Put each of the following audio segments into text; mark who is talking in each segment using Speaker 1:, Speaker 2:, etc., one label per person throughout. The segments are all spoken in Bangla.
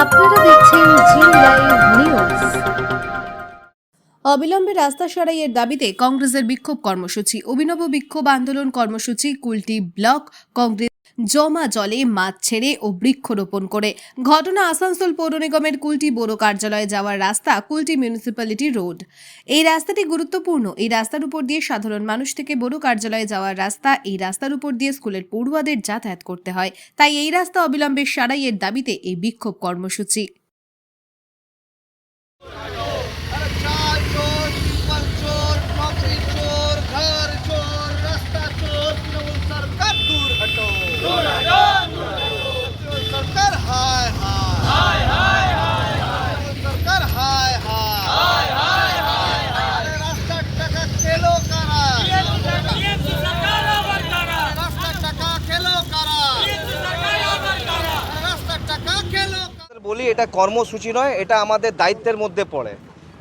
Speaker 1: আপনারা দেখছেন জি লাইভ নিউজ
Speaker 2: অবিলম্বে রাস্তা সরাইয়ের দাবিতে কংগ্রেসের বিক্ষোভ কর্মসূচি, অভিনব বিক্ষোভ আন্দোলন কর্মসূচি, কুলটি ব্লক, কংগ্রেস জমা জলে মাছ ছেড়ে ও বৃক্ষরোপণ করে। ঘটনা আসানসোল পৌর নিগমের কুলটি বড় কার্যালয়ে যাওয়ার রাস্তা কুলটি মিউনিসিপ্যালিটি রোড। এই রাস্তাটি গুরুত্বপূর্ণ। এই রাস্তার উপর দিয়ে সাধারণ মানুষ থেকে বড় কার্যালয়ে যাওয়ার রাস্তা, এই রাস্তার উপর দিয়ে স্কুলের পড়ুয়াদের যাতায়াত করতে হয়। তাই এই রাস্তা অবিলম্বে সারাইয়ের দাবিতে এই বিক্ষোভ কর্মসূচি।
Speaker 3: বলি, এটা কর্মসূচি নয়, এটা আমাদের দায়িত্বের মধ্যে পড়ে।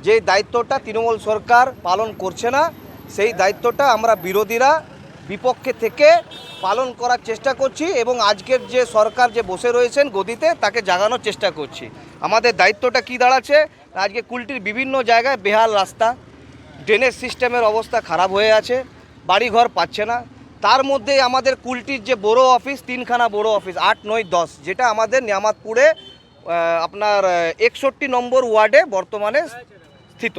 Speaker 3: যে দায়িত্বটা তৃণমূল সরকার পালন করছে না, সেই দায়িত্বটা আমরা বিরোধীরা বিপক্ষে থেকে পালন করার চেষ্টা করছি এবং আজকের যে সরকার যে বসে রয়েছেন গদিতে, তাকে জাগানোর চেষ্টা করছি। আমাদের দায়িত্বটা কি দাঁড়াচ্ছে? আজকে কুলটির বিভিন্ন জায়গায় বেহাল রাস্তা, ড্রেনেজ সিস্টেমের অবস্থা খারাপ হয়ে আছে, বাড়িঘর পাচ্ছে না। তার মধ্যে আমাদের কুলটির যে বড় অফিস, তিনখানা বড় অফিস, আট, নয়, দশ, যেটা আমাদের নিয়ামাতপুরে আপনার একষট্টি নম্বর ওয়ার্ডে বর্তমানে স্থিত।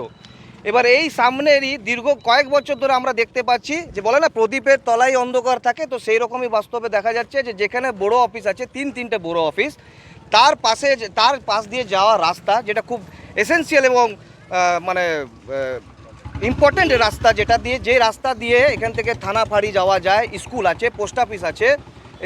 Speaker 3: এবার এই সামনেরই দীর্ঘ কয়েক বছর ধরে আমরা দেখতে পাচ্ছি যে বলে না, প্রদীপের তলায় অন্ধকার থাকে, তো সেই রকমই বাস্তবে দেখা যাচ্ছে যে যেখানে বড় অফিস আছে, তিন তিনটে বড় অফিস, তার পাশে তার পাশ দিয়ে যাওয়া রাস্তা যেটা খুব এসেন্সিয়াল এবং মানে ইম্পর্টেন্ট রাস্তা যেটা দিয়ে, যে রাস্তা দিয়ে এখান থেকে থানা ফাঁড়ি যাওয়া যায়, স্কুল আছে, পোস্ট অফিস আছে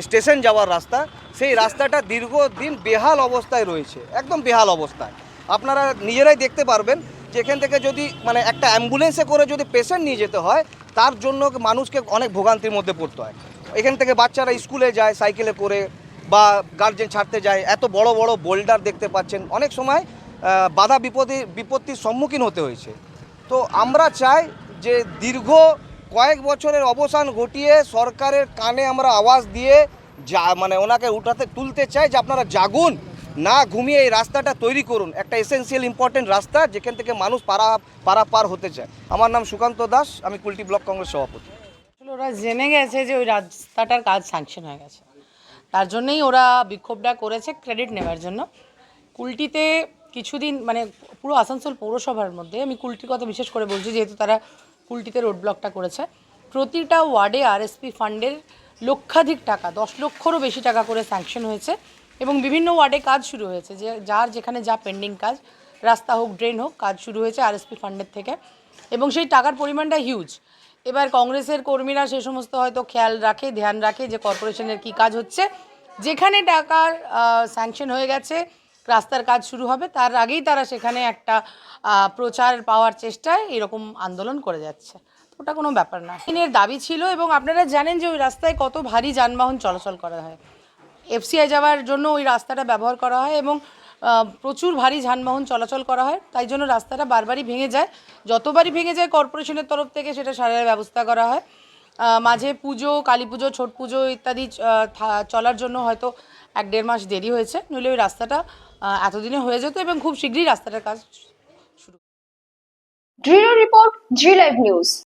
Speaker 3: স্টেশন যাওয়ার রাস্তা, সেই রাস্তাটা দীর্ঘদিন বেহাল অবস্থায় রয়েছে, একদম বেহাল অবস্থায়। আপনারা নিজেরাই দেখতে পারবেন যে এখান থেকে যদি মানে একটা অ্যাম্বুলেন্সে করে যদি পেশেন্ট নিয়ে যেতে হয়, তার জন্য মানুষকে অনেক ভোগান্তির মধ্যে পড়তে হয়। এখান থেকে বাচ্চারা স্কুলে যায়, সাইকেলে করে বা গার্জেন ছাড়তে যায়, এত বড় বড় বোল্ডার দেখতে পাচ্ছেন। অনেক সময় বাধা বিপদে, বিপত্তির সম্মুখীন হতে হয়েছে। তো আমরা চাই যে দীর্ঘ কয়েক বছরের অবসান ঘটিয়ে সরকারের কানে আমরা আওয়াজ দিয়ে যা মানে ওনাকে উঠাতে, তুলতে চাই যে আপনারা জাগুন, না ঘুমিয়ে এই রাস্তাটা তৈরি করুন। একটা এসেন্সিয়াল ইম্পর্টেন্ট রাস্তা যেখান থেকে মানুষ পারা পারা পার হতে চায়। আমার নাম সুকান্ত দাস, আমি কুলটি ব্লক কংগ্রেস সভাপতি।
Speaker 4: ওরা জেনে গেছে যে ওই রাস্তাটার কাজ স্যাংশন হয়ে গেছে। তার জন্যই ওরা বিক্ষোভটা করেছে ক্রেডিট নেওয়ার জন্য। কুলটিতে কিছুদিন মানে পুরো আসানসোল পৌরসভার মধ্যে, আমি কুলটির কথা বিশেষ করে বলছি, যেহেতু তারা কুলটিতে রোড ব্লকটা করেছে। প্রতিটা ওয়ার্ডে আরএসপি ফান্ডের লক্ষাধিক টাকা, দশ লক্ষরও বেশি টাকা করে স্যাংশন হয়েছে এবং বিভিন্ন ওয়ার্ডে কাজ শুরু হয়েছে। যে, যার যেখানে যা পেন্ডিং কাজ, রাস্তা হোক ড্রেন হোক, কাজ শুরু হয়েছে আরএসপি ফান্ডের থেকে। এবং সেই টাকার পরিমাণটা হিউজ এবার কংগ্রেসের কর্মীরা সে সমস্ত হয়তো খেয়াল রাখে, ধ্যান রাখে যে কর্পোরেশনের কি কাজ হচ্ছে। যেখানে টাকার স্যাংশন হয়ে গেছে রাস্তার কাজ শুরু হবে। তার আগেই তারা সেখানে একটা প্রচার পাওয়ার চেষ্টায় এরকম আন্দোলন করে যাচ্ছে। ওটা কোনো ব্যাপার না। দিনের দাবি ছিল এবং আপনারা জানেন যে ওই রাস্তায় কত ভারী যানবাহন চলাচল করা হয়। এফসিআই যাওয়ার জন্য ওই রাস্তাটা ব্যবহার করা হয় এবং প্রচুর ভারী যানবাহন চলাচল করা হয়। তাই জন্য রাস্তাটা বারবারই ভেঙে যায়। যতবারই ভেঙে যায়, কর্পোরেশনের তরফ থেকে সেটা সারার ব্যবস্থা করা হয়। মাঝে পুজো, কালী পুজো, ছট পুজো ইত্যাদি চলার জন্য হয়তো এক দেড় মাস দেরি হয়েছে নইলে ওই রাস্তাটা এতদিনে হয়ে যেত এবং খুব শীঘ্রই রাস্তাটার কাজ
Speaker 5: শুরু রিপোর্ট জি লাইভ News.